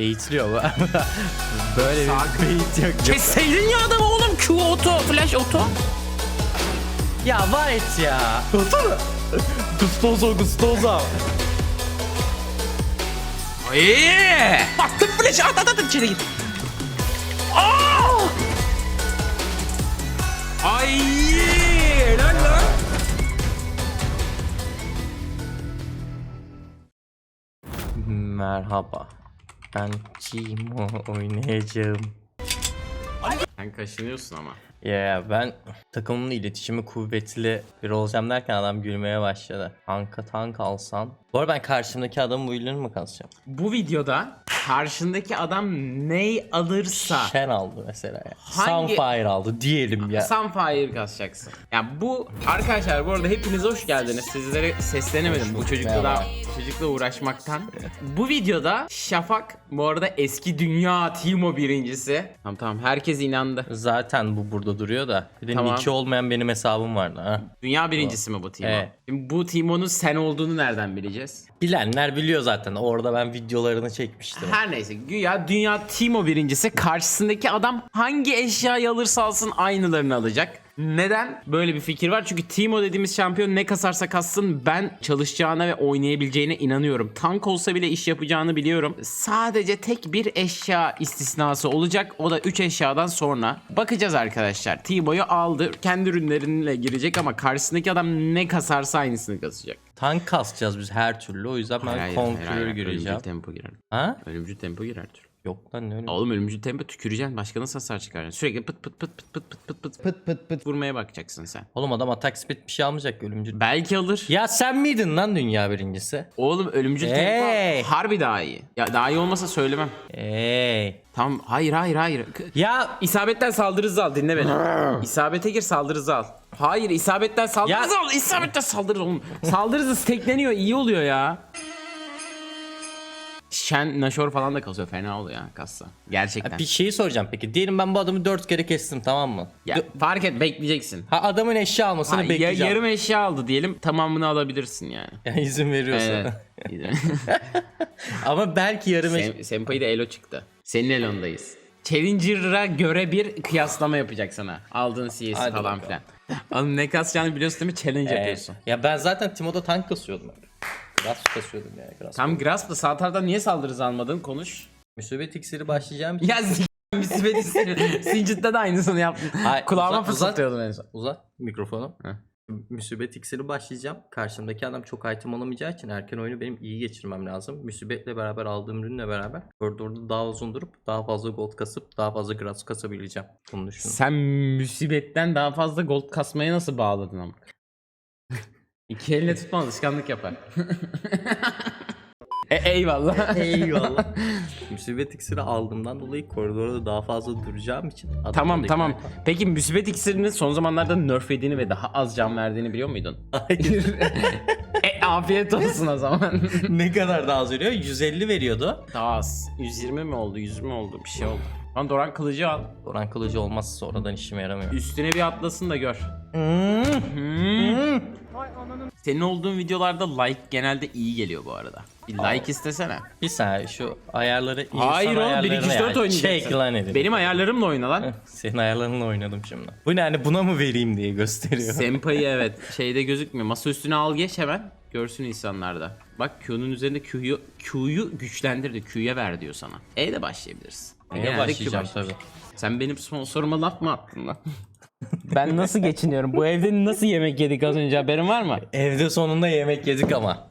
Eğitiliyor bu. Böyle bir beyit yok. Kesseydin ya adamı oğlum Q oto flash oto. Ya et ya. Otur. Gustozo Gustozo. Ay! Bastım flash at at at içeri git. Aa! Ay! Lan lan. Merhaba. Ben Cimo oynayacağım. Sen kaşınıyorsun ama. Ya ben takımımla iletişimi kuvvetli bir olacağım derken adam gülmeye başladı. Tanka tank alsan. Bu arada ben karşımdaki adamın huylarını mı kasacağım? Bu videoda karşındaki adam ney alırsa Shen aldı mesela ya. Hangi- Sunfire aldı diyelim ya. Sunfire kasacaksın. Ya bu arkadaşlar bu arada hepiniz hoş geldiniz. Sizlere seslenemedim bu çocukla Merhaba. da çocukla uğraşmaktan. bu videoda Şafak bu arada eski dünya Timo birincisi. Tamam tamam herkes inandı. Zaten bu burada duruyor da. Bir de Tamam. Nick'i olmayan benim hesabım vardı ha. Dünya birincisi mi bu Timo? Evet. Şimdi bu Timo'nun sen olduğunu nereden bileceğiz? Bilenler biliyor zaten. Orada ben videolarını çekmiştim. Her neyse güya dünya Timo birincisi karşısındaki adam hangi eşyayı alırsa alsın aynılarını alacak. Neden? Böyle bir fikir var. Çünkü Timo dediğimiz şampiyon ne kasarsa kassın ben çalışacağına ve oynayabileceğine inanıyorum. Tank olsa bile iş yapacağını biliyorum. Sadece tek bir eşya istisnası olacak. O da 3 eşyadan sonra. Bakacağız arkadaşlar. Timo'yu aldı. Kendi ürünleriyle girecek ama karşısındaki adam ne kasarsa aynısını kasacak. Tank kasacağız biz her türlü. O yüzden ben Hayır, hayır, Conqueror hayır, hayır. gireceğim. Ölümcül tempo girer. Ha? Ölümcül tempo girer türlü. Yok lan ne öyle. Oğlum ölümcül tempo tüküreceksin. Başka nasıl hasar çıkaracaksın? Sürekli pıt pıt pıt pıt pıt pıt pıt pıt pıt pıt pıt vurmaya bakacaksın sen. Oğlum adam atak speed bir şey almayacak ölümcül. Belki alır. Ya sen miydin lan dünya birincisi? Oğlum ölümcül Hey! tempo harbi daha iyi. Ya daha iyi olmasa söylemem. Ey. Tamam hayır hayır hayır. Ya İsabetten saldırı al dinle beni. İsabete gir saldırı al. Hayır isabetten saldırı Ya- hızı al. İsabetten saldırı hızı oğlum. Saldırı hızı stekleniyor iyi oluyor ya. Şen, Nashor falan da kasıyor fena oluyor ya kassa. Gerçekten. bir şeyi soracağım peki. Diyelim ben bu adamı dört kere kestim tamam mı? Ya, Dö- fark et bekleyeceksin. ha adamın eşya almasını Ha, ya- bekleyeceğim. yarım eşya aldı diyelim tamamını alabilirsin yani. Yani izin veriyorsa. Evet. Ama belki yarım eşya. Sem Senpai de Elo çıktı. Senin Elo'ndayız. Challenger'a göre bir kıyaslama yapacak sana. Aldığın CS Hadi falan bakalım. filan. Oğlum ne kasacağını biliyorsun değil mi? Challenge yapıyorsun. Ya ben zaten Timo'da tank kasıyordum. hep. Grass kasıyordum yani. Grass. Tam Grasp'la sağ taraftan niye saldırı hızı almadın? Konuş. Müsebet iksiri başlayacağım için. Ya Müsibet Sincit'te de aynısını yaptın. Hayır, Kulağıma uzat- fısıldıyordun en son. Uzat mikrofonu. Heh. Müsibet iksiri başlayacağım. Karşımdaki adam çok item alamayacağı için erken oyunu benim iyi geçirmem lazım. Müsibetle beraber aldığım ürünle beraber koridorda daha uzun durup daha fazla gold kasıp daha fazla grass kasabileceğim. Bunu düşünün. Sen müsibetten daha fazla gold kasmaya nasıl bağladın ama? İki elle tutma alışkanlık yapar. e, eyvallah. Eyvallah. Müsibet iksiri aldığımdan dolayı koridorda daha fazla duracağım için. Tamam tamam. Peki müsibet iksirinin son zamanlarda nerflediğini ve daha az can verdiğini biliyor muydun? Hayır. e, afiyet olsun o zaman. ne kadar daha az veriyor? 150 veriyordu. daha az. 120 mi oldu? 100 mü oldu? Bir şey oldu. Lan Doran kılıcı al. Oran kılıcı olmazsa sonradan işime yaramıyor. Üstüne bir atlasın da gör. Hmm. Hmm. Senin olduğun videolarda like genelde iyi geliyor bu arada. Bir like istesene. Bir saniye şu ayarları insan Hayır oğlum 1 ayarlarına 2 3 4 yani. oynayacaksın. Çek lan elini. Benim ayarlarımla oyna lan. Senin ayarlarınla oynadım şimdi. Bu ne hani buna mı vereyim diye gösteriyor. Senpai'yi evet şeyde gözükmüyor. Masa üstüne al geç hemen. Görsün insanlar da. Bak Q'nun üzerinde Q'yu Q'yu güçlendirdi. Q'ya ver diyor sana. E ile başlayabiliriz. Neye Genelde Q başlayacağım başlar. tabii. Sen benim sponsoruma laf mı attın lan? ben nasıl geçiniyorum? Bu evde nasıl yemek yedik az önce haberin var mı? Evde sonunda yemek yedik ama.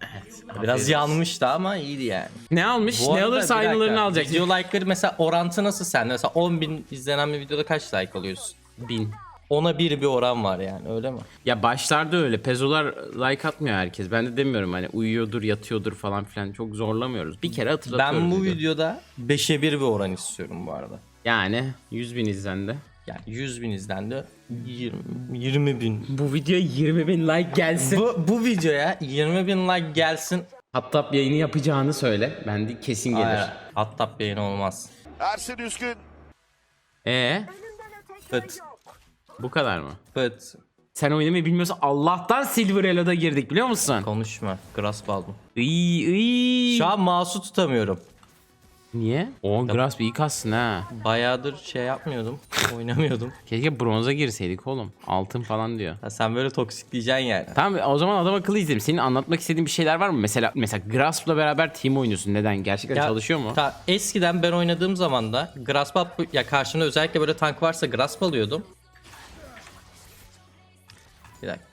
Biraz yanmıştı ama iyiydi yani. Ne almış? Bu ne arada alırsa bir dakika, aynılarını alacak. Video like'ları mesela orantı nasıl sende? Mesela 10 bin izlenen bir videoda kaç like alıyorsun? Bin. Ona bir bir oran var yani öyle mi? Ya başlarda öyle. Pezolar like atmıyor herkes. Ben de demiyorum hani uyuyordur, yatıyordur falan filan. Çok zorlamıyoruz. Bir kere hatırlatıyoruz. Ben bu video. videoda 5'e 1 bir oran istiyorum bu arada. Yani 100 bin izlendi. Yani 100 bin izlendi. 20, 20 bin. Bu videoya 20 bin like gelsin. Bu, bu videoya 20 bin like gelsin. Hatta yayını yapacağını söyle. Ben de kesin gelir. Hayır, hatta beğen olmaz. Ersin Üskün Ee, Pıt bu kadar mı? pıt. Sen oynamayı bilmiyorsan Allah'tan Silver Elo'da girdik biliyor musun? Konuşma. Grasp aldım. İyi iyi. Şu an mouse'u tutamıyorum. Niye? O Grasp iyi kassın ha. Bayağıdır şey yapmıyordum. oynamıyordum. Keşke bronza girseydik oğlum. Altın falan diyor. Ha, sen böyle toksikleyeceksin yani. Tamam o zaman adam akıllı izleyelim. Senin anlatmak istediğin bir şeyler var mı? Mesela mesela Grasp'la beraber team oynuyorsun. Neden? Gerçekten Ya, çalışıyor mu? ta- eskiden ben oynadığım zaman da Grasp up, ya karşımda özellikle böyle tank varsa Grasp alıyordum. Bir dakika.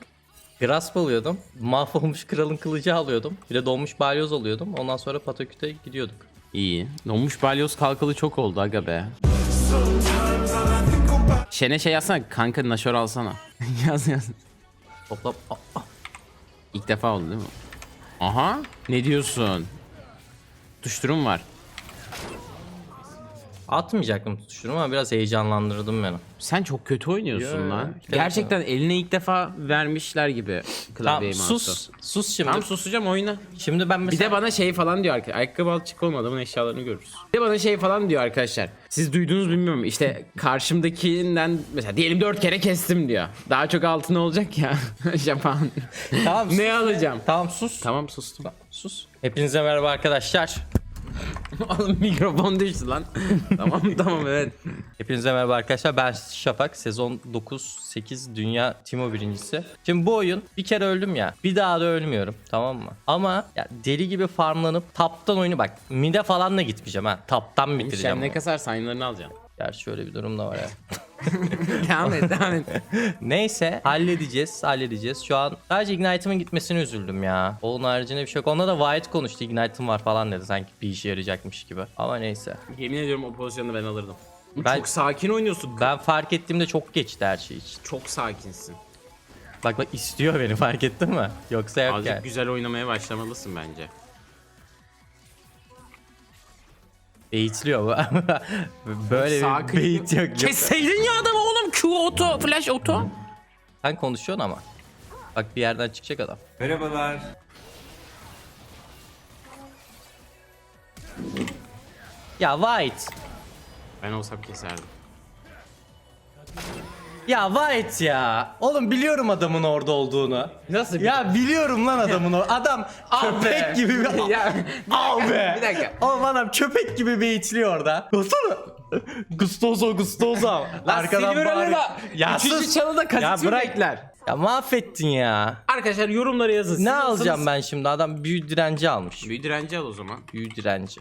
Grasp alıyordum. Mahvolmuş kralın kılıcı alıyordum. Bir de donmuş balyoz alıyordum. Ondan sonra Pataküt'e gidiyorduk. İyi. Donmuş balyoz kalkalı çok oldu aga be. Şene şey yazsana kanka naşör alsana. yaz yaz. Aa. İlk defa oldu değil mi? Aha. Ne diyorsun? Tuşturum var. Atmayacaktım tutuşturumu ama biraz heyecanlandırdım beni. Sen çok kötü oynuyorsun Yo, lan. işte Gerçekten eline ilk defa vermişler gibi Tamam klavyeyi mouse'u. sus. Sus şimdi. Tamam susacağım oyna. Şimdi ben Bir mesela... de bana şey falan diyor arkadaşlar. Ayakkabı alçık olma adamın eşyalarını görürüz. Bir de bana şey falan diyor arkadaşlar. Siz duydunuz bilmiyorum. İşte karşımdakinden mesela diyelim dört kere kestim diyor. Daha çok altın olacak ya. Japan. Tamam, sus. ne alacağım? Tamam sus. Tamam sustum. Sus. Hepinize merhaba arkadaşlar. Oğlum mikrofon düştü lan. tamam tamam evet. Hepinize merhaba arkadaşlar. Ben Şafak. Sezon 9-8 Dünya Timo birincisi. Şimdi bu oyun bir kere öldüm ya. Bir daha da ölmüyorum. Tamam mı? Ama ya deli gibi farmlanıp taptan oyunu bak. Mide falan da gitmeyeceğim ha. Taptan bitireceğim. Sen ne kasar sayınlarını alacaksın. Gerçi şöyle bir durum da var ya. devam et devam et. Neyse halledeceğiz halledeceğiz. Şu an sadece Ignite'ımın gitmesine üzüldüm ya. Onun haricinde bir şey yok. Onda da Wyatt konuştu Ignite'ım var falan dedi. Sanki bir işe yarayacakmış gibi. Ama neyse. Yemin ediyorum o pozisyonu ben alırdım. Ben- Çok sakin oynuyorsun. Ben fark ettiğimde çok geçti her şey için. Çok sakinsin. Bak bak istiyor beni fark ettin mi? Yoksa yok Azıcık yani. güzel oynamaya başlamalısın bence. Eğitiliyor bu. Böyle Sakin. bir beyit yok. yok. Kesseydin ya adamı oğlum Q auto, flash auto. Sen konuşuyorsun ama. Bak bir yerden çıkacak adam. Merhabalar. Ya White. Ben olsam keserdim. Ya White ya. Oğlum biliyorum adamın orada olduğunu. Nasıl Ya biliyorum lan adamın o. Adam köpek gibi bir... ya, Al be. bir dakika. Oğlum adam köpek gibi beyitliyor orada. Baksana. Gustozo Gustozo. Arkadan bağırıyor. Ya Üçüncü sus. çalıda Ya kasıtlı bırak. bekler. Ya mahvettin ya. Arkadaşlar yorumlara yazın. Ne alacağım ben şimdi? Adam büyü direnci almış. Büyü direnci al o zaman. Büyü direnci.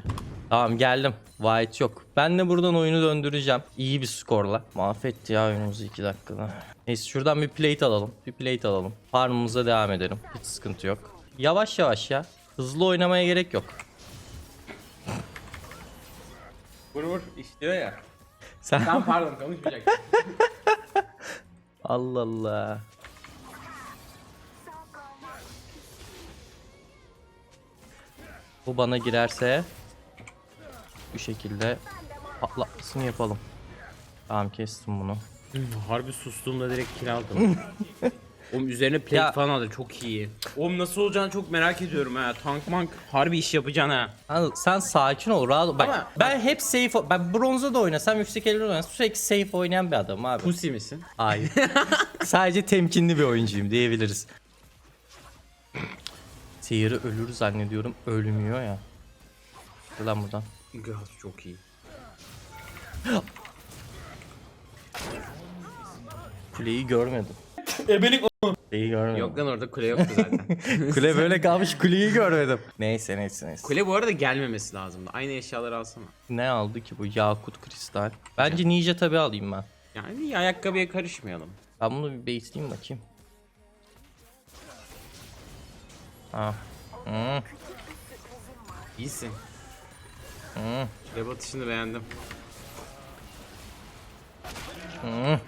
Tamam geldim. White yok. Ben de buradan oyunu döndüreceğim. İyi bir skorla. Mahvetti ya oyunumuzu 2 dakikada. Neyse şuradan bir plate alalım. Bir plate alalım. Farmımıza devam edelim. Hiç sıkıntı yok. Yavaş yavaş ya. Hızlı oynamaya gerek yok. Vur vur işliyor ya. Sen Tamam pardon konuşmayacaktım. Allah Allah. Bu bana girerse bu şekilde patlatmasını yapalım. Tamam kestim bunu. Harbi sustuğumda direkt kill aldım. Oğlum üzerine plate Ya- falan aldı çok iyi. Oğlum nasıl olacağını çok merak ediyorum ha. Tank mank harbi iş yapacaksın ha. Sen, sen sakin ol rahat ol. Bak Ama- ben hep safe ben bronza da oynasam yüksek elde oynasam sürekli safe oynayan bir adamım abi. Pussy misin? Hayır. Sadece temkinli bir oyuncuyum diyebiliriz. Seyir'i ölür zannediyorum. Ölmüyor ya. Dur Lan buradan. Gaz çok iyi. Kuleyi görmedim. Ebelik Kuleyi görmedim. Yok lan orada kule yoktu zaten. Kule böyle kalmış kuleyi görmedim. Neyse neyse neyse. kule bu arada gelmemesi lazımdı. Aynı eşyaları alsana. Ne aldı ki bu yakut kristal? Bence ninja tabi alayım ben. Yani ayakkabıya karışmayalım. Ben bunu bir baitleyeyim bakayım. Ah. Hmm. İyisin. Hmm. Batışını beğendim. Hmm.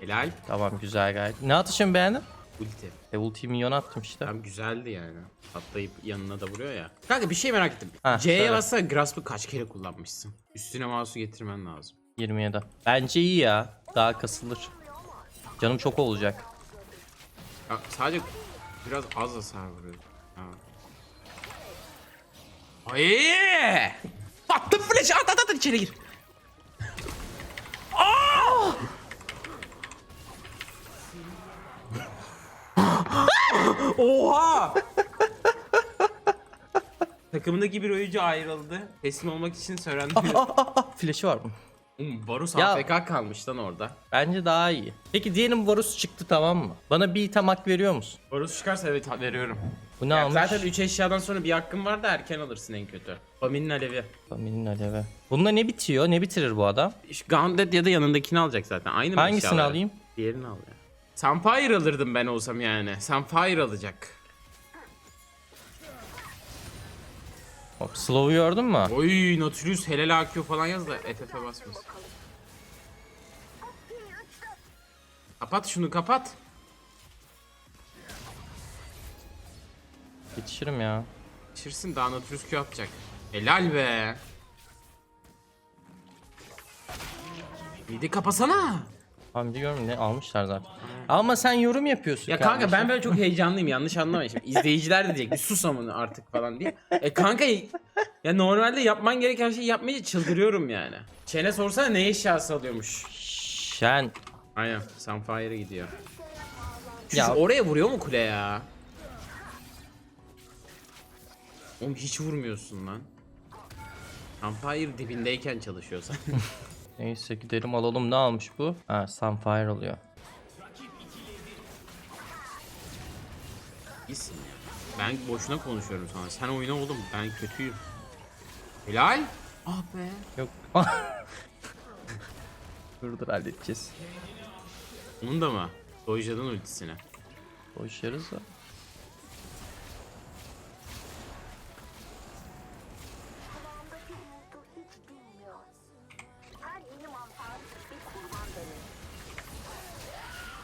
Helal. Tamam güzel gayet. Ne atışımı beğendin? Ulti. E, ulti minyon attım işte. Tam güzeldi yani. Atlayıp yanına da vuruyor ya. Kanka bir şey merak ettim. C'ye bassa Grasp'ı kaç kere kullanmışsın? Üstüne mouse'u getirmen lazım. 27. Bence iyi ya. Daha kasılır. Canım çok olacak. Ya sadece biraz az hasar vuruyor. Ha. Ay! Attım flash at at at içeri gir. Aa! Oha! Takımındaki bir oyuncu ayrıldı. Teslim olmak için ah. Flash'ı var bunun. Varus Ya- AFK kalmış lan orada. Bence daha iyi. Peki diyelim Varus çıktı tamam mı? Bana bir item hak veriyor musun? Varus çıkarsa evet ha- veriyorum. Bu ne Ya almış? zaten 3 eşyadan sonra bir hakkın var da erken alırsın en kötü. Faminin alevi. Familinin alevi. Bununla ne bitiyor? Ne bitirir bu adam? Şu Gauntlet ya da yanındakini alacak zaten. Aynı mı Hangisini eşyaları? alayım? Diğerini al ya. Sunfire alırdım ben olsam yani. Sunfire alacak. Bak slow'u gördün mü? Oy Nautilus helal AQ falan yaz da FF'e basmasın. Kapat şunu kapat. Yetişirim ya. Şirsin daha Nautilus Q atacak. Helal be. Midi kapasana. Tamam biliyorum ne almışlar zaten. Ama sen yorum yapıyorsun Ya kanka kardeşim. ben böyle çok heyecanlıyım yanlış anlamayın şimdi. İzleyiciler de diyecek bir sus amına artık falan diye. E kanka ya normalde yapman gereken şeyi yapmayınca çıldırıyorum yani. Çene sorsana ne eşyası alıyormuş. Şen. Aynen Sunfire gidiyor. Şu Ya- oraya vuruyor mu kule ya? Oğlum hiç vurmuyorsun lan. Sunfire dibindeyken çalışıyorsan. Neyse gidelim alalım ne almış bu? Ha Sunfire alıyor. İyisin ya. Ben boşuna konuşuyorum sana. Sen oyna oğlum. Ben kötüyüm. Helal. Ah be. Yok. dur dur halledeceğiz. Onun da mı? Doja'dan ultisine. Boşarız da.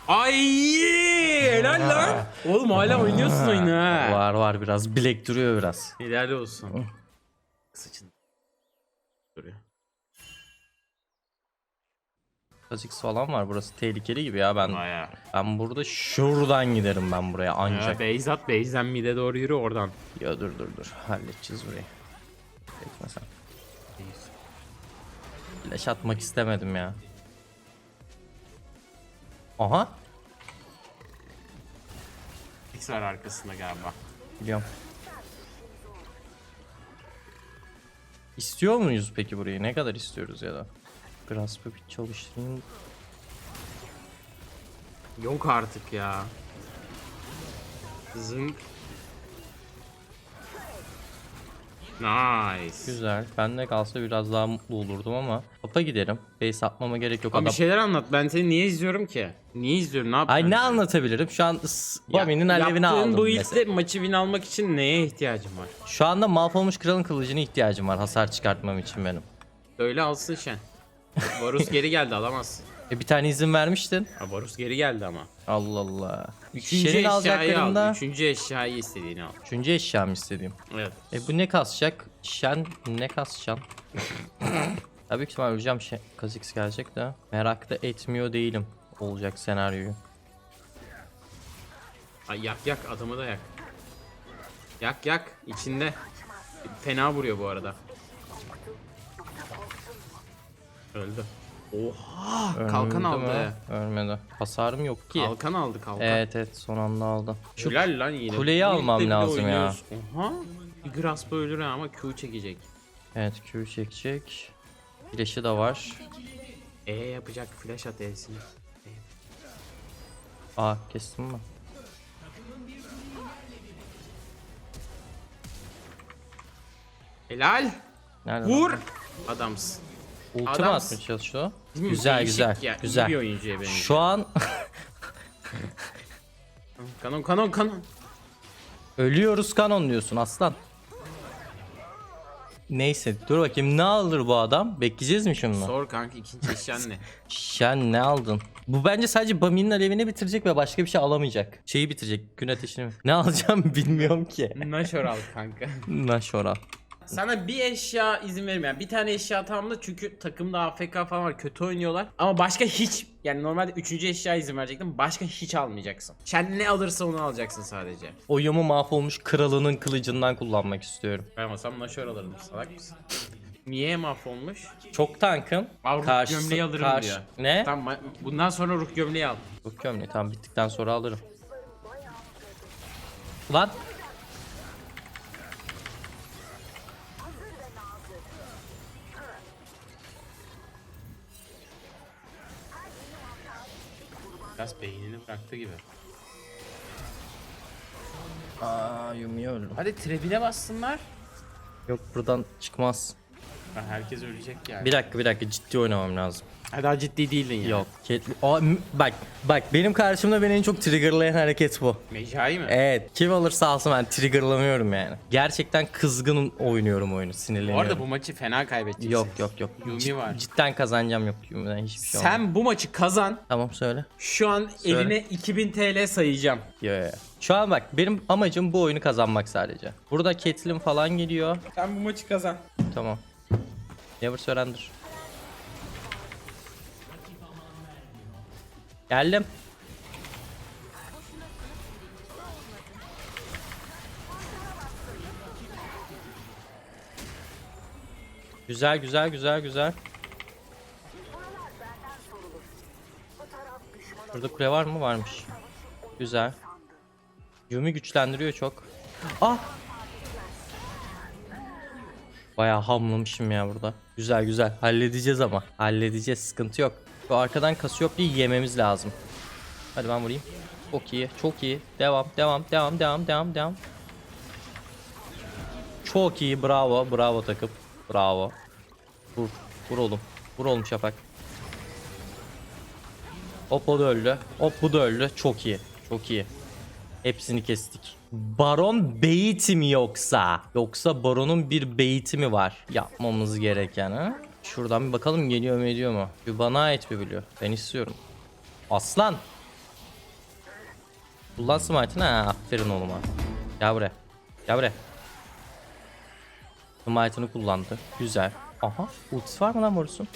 Ay helal lan. Oğlum hala oynuyorsun oyunu ha. Var var biraz bilek duruyor biraz. Helal olsun. Sıçın. Duruyor. Kha'Zix falan var burası tehlikeli gibi ya ben. Baya. Ben burada şuradan giderim ben buraya ancak. Beyzat Beyzen mide doğru yürü oradan. Ya dur dur dur halledeceğiz burayı. Bekle sen. Flash atmak istemedim ya. Aha X var arkasında galiba. biliyorum. İstiyor muyuz peki burayı? Ne kadar istiyoruz ya da? Grasp'ı bir çalıştırayım. Yok artık ya. Zınk. Nice. Güzel. Bende kalsa biraz daha mutlu olurdum ama. Topa giderim. Base atmama gerek yok. Abi bir Adam... şeyler anlat. Ben seni niye izliyorum ki? Niye izliyorum? Ne yapıyorum? Ay ne anlatabilirim? Şu an Bami'nin alevini aldım bu ilde maçı win almak için neye ihtiyacın var? Şu anda mahvolmuş kralın kılıcına ihtiyacım var hasar çıkartmam için benim. Öyle alsın Şen. Varus geri geldi alamazsın. E bir tane izin vermiştin. Ha, Varus geri geldi ama. Allah Allah. Üçüncü Şerin eşyayı alacaklarında al. Üçüncü eşyayı istediğini al. üçüncü eşyam istediğim. Evet. E bu ne kasacak? Şen ne kasacaksın? Tabii ki ben öleceğim şey. Kazix gelecek de. Merak da etmiyor değilim. Olacak senaryoyu. Ay yak yak adamı da yak. Yak yak içinde. Fena vuruyor bu arada. Öldü. Oha! kalkan Ölmedi aldı. mi? Ölmedi. Hasarım yok ki. Kalkan aldı kalkan. Evet evet son anda aldı. Şu Helal lan yine. kuleyi almam lazım ya. Oha. Bir Grasp ölür ama Q çekecek. Evet Q çekecek. Flash'ı da var. E yapacak flash at E'sini. Aa kestim mi? Helal. Nerede? Vur. Adamsın. Ulti mi Adamsın. atmaya çalışıyor? Mi? Güzel Değişik güzel ya, iyi güzel. bir oyuncuya benziyor. Şu an Kanon kanon kanon. ölüyoruz kanon diyorsun aslan. Neyse dur bakayım ne alır bu adam? Bekleyeceğiz mi şimdi? Sor kanka ikinci eşyan ne? Şen ne aldın? Bu bence sadece Bami'nin alevini bitirecek ve başka bir şey alamayacak. Şeyi bitirecek. Gün ateşini mi? Ne alacağım bilmiyorum ki. Naşor al kanka. Naşora. Sana bir eşya izin verim yani bir tane eşya tamamla çünkü takımda AFK falan var kötü oynuyorlar ama başka hiç yani normalde üçüncü eşya izin verecektim başka hiç almayacaksın. Sen ne alırsa onu alacaksın sadece. Oyumu mahvolmuş kralının kılıcından kullanmak istiyorum. Ben olsam Naşor alırdım salak mısın? Niye mahvolmuş? Çok tankım. Avrupa Karşısı- gömleği alırım karşı- diyor. Ne? Tamam bundan sonra ruh gömleği al. Bu gömleği tamam bittikten sonra alırım. Lan. Biraz beynini bıraktı gibi. Aa Yumi'yi öldüm. Hadi trebine bassınlar. Yok buradan çıkmaz. Ha, herkes ölecek yani. Bir dakika bir dakika ciddi oynamam lazım. Ha, daha ciddi değildin yani. Yok. M- bak bak benim karşımda beni en çok triggerlayan hareket bu. Mecai mi? Evet. Kim alırsa alsın ben triggerlamıyorum yani. Gerçekten kızgın oynuyorum oyunu. bu Sinirleniyorum. arada bu maçı fena kaybedeceksin. Yok yok yok. Yumi Cid- var. Cidden kazanacağım yok Yumi'den hiçbir şey olmaz. Sen bu maçı kazan. Tamam söyle. Şu an Söyle. eline 2000 TL sayacağım. Yo, yo, yo. Şu an bak benim amacım bu oyunu kazanmak sadece. Burada Caitlyn falan geliyor. Sen bu maçı kazan. Tamam. Never surrender. Geldim. Güzel güzel güzel güzel. Burada kule var mı? Varmış. Güzel. Yumi güçlendiriyor çok. Ah! Bayağı hamlamışım ya burada. Güzel güzel. Halledeceğiz ama. Halledeceğiz. Sıkıntı yok. Şu arkadan Cassiopea'yı yememiz lazım. Hadi ben vurayım. Çok iyi. Çok iyi. Devam. Devam. Devam. Devam. Devam. Devam. Çok iyi. Bravo. Bravo takım. Bravo. Vur. Vur oğlum. Vur oğlum Şafak. Hop o da öldü. Hop bu da öldü. Çok iyi. Çok iyi. Hepsini kestik. Baron beyti mi yoksa? Yoksa Baron'un bir beyti mi var? Yapmamız gereken ha? Şuradan bir bakalım geliyor mu ediyor mu? Bir bana ait mi biliyor? Ben istiyorum. Aslan! Kullan smite'ını ha aferin oğluma. Gel buraya. Gel buraya. Smite'ını kullandı. Güzel. Aha ultisi var mı lan Morris'un?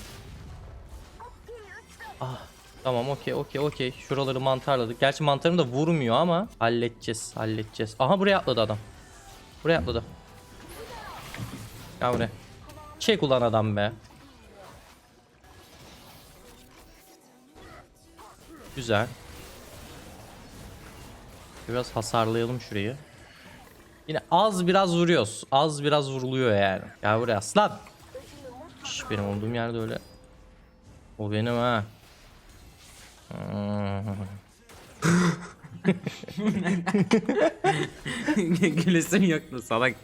Ah Tamam okey okey okey. Şuraları mantarladık. Gerçi mantarım da vurmuyor ama halledeceğiz halledeceğiz. Aha buraya atladı adam. Buraya atladı. Gel buraya. Çek ulan adam be. Güzel. Biraz hasarlayalım şurayı. Yine az biraz vuruyoruz. Az biraz vuruluyor yani. Gel buraya aslan. Şş, benim olduğum yerde öyle. O benim ha. Gülesim yoktu salak.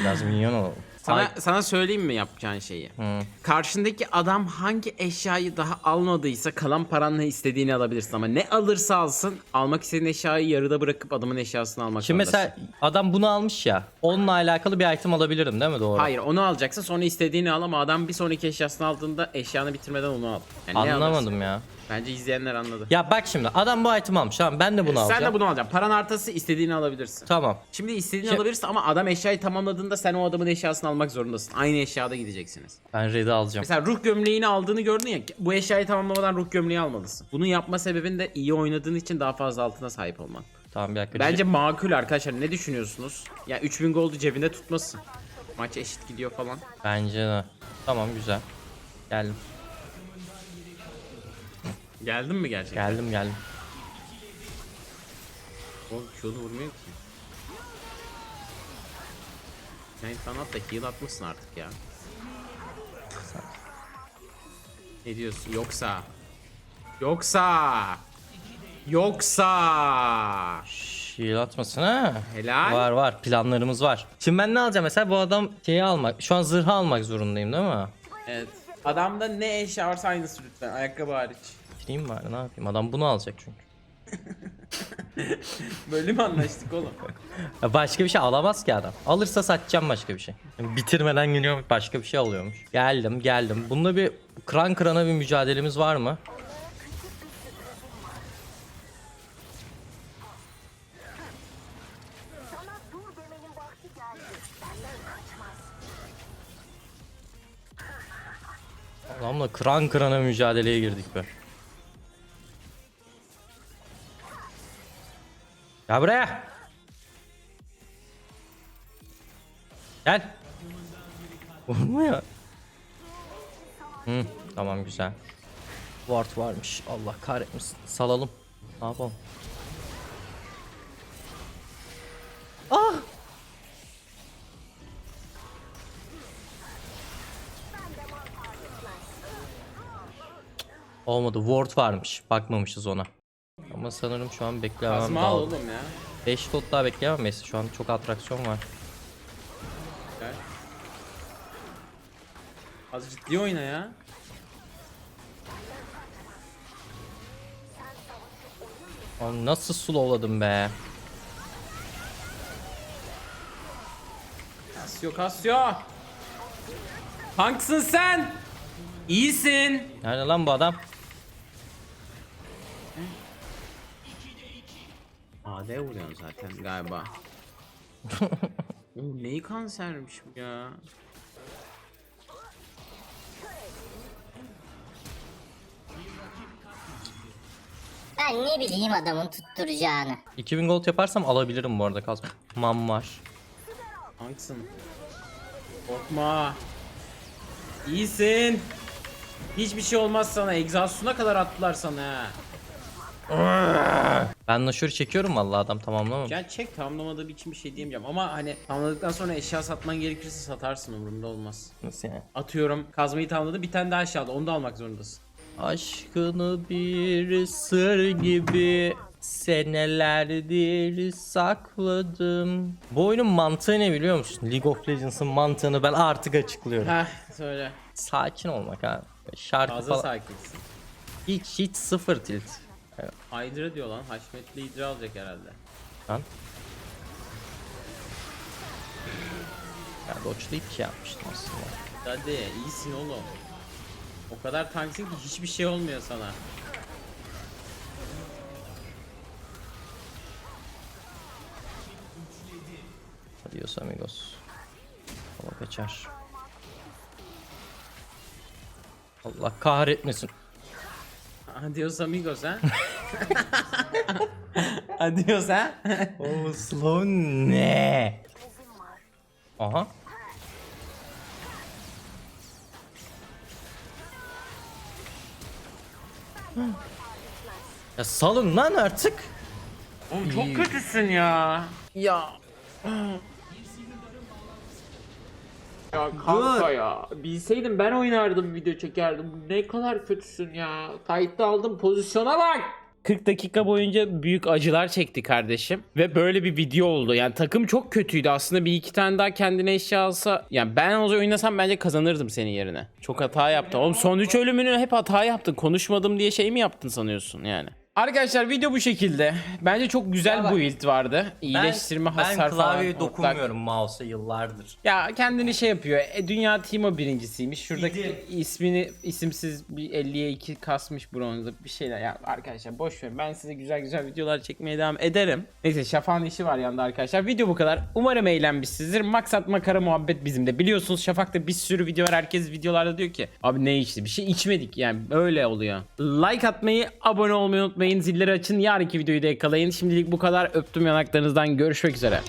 Biraz minyon olalım. Sana, Ay- sana söyleyeyim mi yapacağın şeyi? Karşındaki adam hangi eşyayı daha almadıysa kalan paranla istediğini alabilirsin ama ne alırsa alsın almak istediğin eşyayı yarıda bırakıp adamın eşyasını almak Şimdi zorundasın. mesela adam bunu almış ya. Onunla alakalı bir item alabilirim değil mi? Doğru. Hayır onu alacaksın sonra istediğini al ama adam bir sonraki eşyasını aldığında eşyanı bitirmeden onu al. Yani ne alırsın? Anlamadım ya. Bence izleyenler anladı. Ya bak şimdi adam bu item almış. Tamam ben de bunu alacağım. Sen de bunu alacaksın. Paran artası istediğini alabilirsin. Tamam. Şimdi istediğini Şey- alabilirsin ama adam eşyayı tamamladığında sen o adamın eşyasını almak zorundasın. Aynı eşyada gideceksiniz. Ben red'i alacağım. Mesela ruh gömleğini aldığını gördün ya bu eşyayı tamamlamadan ruh gömleği almalısın. Bunu yapma sebebin de iyi oynadığın için daha fazla altına sahip olman. Tamam bir dakika. Bence makul arkadaşlar ne düşünüyorsunuz? Ya 3000 gold'u cebinde tutmasın. Maç eşit gidiyor falan. Bence de. Tamam güzel. Geldim. Geldin mi gerçekten? Geldim geldim. Oğlum Q'nu vurmuyor ki. Sen sanat da heal atmışsın artık ya. Ne diyorsun? Yoksa. Yoksa. Yoksa. Şiir atmasın ha. Helal. Var var planlarımız var. Şimdi ben ne alacağım mesela bu adam şeyi almak. Şu an zırhı almak zorundayım değil mi? Evet. Adamda ne eşya varsa aynısı lütfen. Ayakkabı hariç. Bitireyim bari ne yapayım. Adam bunu alacak çünkü. Böyle mi anlaştık oğlum? Ya Başka bir şey alamaz ki adam. Alırsa satacağım başka bir şey. Bitirmeden geliyor başka bir şey alıyormuş. Geldim geldim. Bunda bir kran kırana bir mücadelemiz var mı? Sana dur demenin vakti geldi. Benden kaçmaz. Adamla kran kırana mücadeleye girdik be. Gel buraya. Gel. Vurmuyor. Hı, tamam güzel. Ward varmış. Allah kahretmesin. Salalım. Ne yapalım? Ah! Olmadı. Ward varmış. Bakmamışız ona. Ama sanırım şu an bekleyemem. Kazma al oğlum ya. 5 gold daha bekleyemem Messi. Şu an çok atraksiyon var. Gel. Az ciddi oyna ya. Oğlum nasıl slowladım be. Kasyo kasyo. Tanksın sen. İyisin. Nerede lan bu adam? AD vuruyorsun zaten galiba. Oğlum neyi kansermiş bu ya? Ben ne bileyim adamın tutturacağını. 2000 gold yaparsam alabilirim bu arada kazma. Mam var. Tanksın. Korkma. İyisin. Hiçbir şey olmaz sana. Egzastuna kadar attılar sana ha. Ben Nashor çekiyorum vallahi adam tamamlamamış. Gel çek tamamlamadığı için bir şey diyemeyeceğim ama hani tamamladıktan sonra eşya satman gerekirse satarsın umurumda olmaz. Nasıl yani? Atıyorum kazmayı tamamladın bir tane daha aşağıda onu da almak zorundasın. Aşkını bir sır gibi senelerdir sakladım. Bu oyunun mantığı ne biliyor musun? League of Legends'ın mantığını ben artık açıklıyorum. Heh söyle. Sakin olmak abi. Şarkı Fazla falan. sakinsin. Hiç hiç sıfır tilt. Hydra diyor lan. Haşmetli Hydra alacak herhalde. Lan. Ya dodge'layıp şey yapmıştım aslında. Hadi iyisin oğlum. O kadar tanksın ki hiçbir şey olmuyor sana. Adios amigos. Hava kaçar. Allah kahretmesin. Adios amigos ha. Adios ha. O slow ne? Aha. Ya salın lan artık. Oğlum çok kötüsün ya. Ya. Ya kanka ya. Bilseydim ben oynardım video çekerdim. Ne kadar kötüsün ya. Kayıtta aldım pozisyona bak. 40 dakika boyunca büyük acılar çekti kardeşim. Ve böyle bir video oldu. Yani takım çok kötüydü. Aslında bir iki tane daha kendine eşya alsa. Yani ben o oynasam bence kazanırdım senin yerine. Çok hata yaptı. Oğlum son 3 ölümünü hep hata yaptın. Konuşmadım diye şey mi yaptın sanıyorsun yani? Arkadaşlar video bu şekilde. Bence çok güzel bu build vardı. İyileştirme ben, hasar ben falan. klavyeye hortlak- dokunmuyorum mouse'a yıllardır. ya kendini şey yapıyor. E, Dünya Timo birincisiymiş. Şuradaki İdi. ismini isimsiz bir 50'ye 2 kasmış bronzda bir şeyler. Ya arkadaşlar boş verin. Ben size güzel güzel videolar çekmeye devam ederim. Neyse Şafak'ın işi var yanında arkadaşlar. Video bu kadar. Umarım eğlenmişsinizdir. Maksat makara muhabbet bizim de. Biliyorsunuz Şafak'ta bir sürü video var. Herkes videolarda diyor ki abi ne içti? Bir şey içmedik yani. Öyle oluyor. Like atmayı, abone olmayı unutmayın. Zilleri açın. Yarınki videoyu da yakalayın. Şimdilik bu kadar. Öptüm yanaklarınızdan. Görüşmek üzere.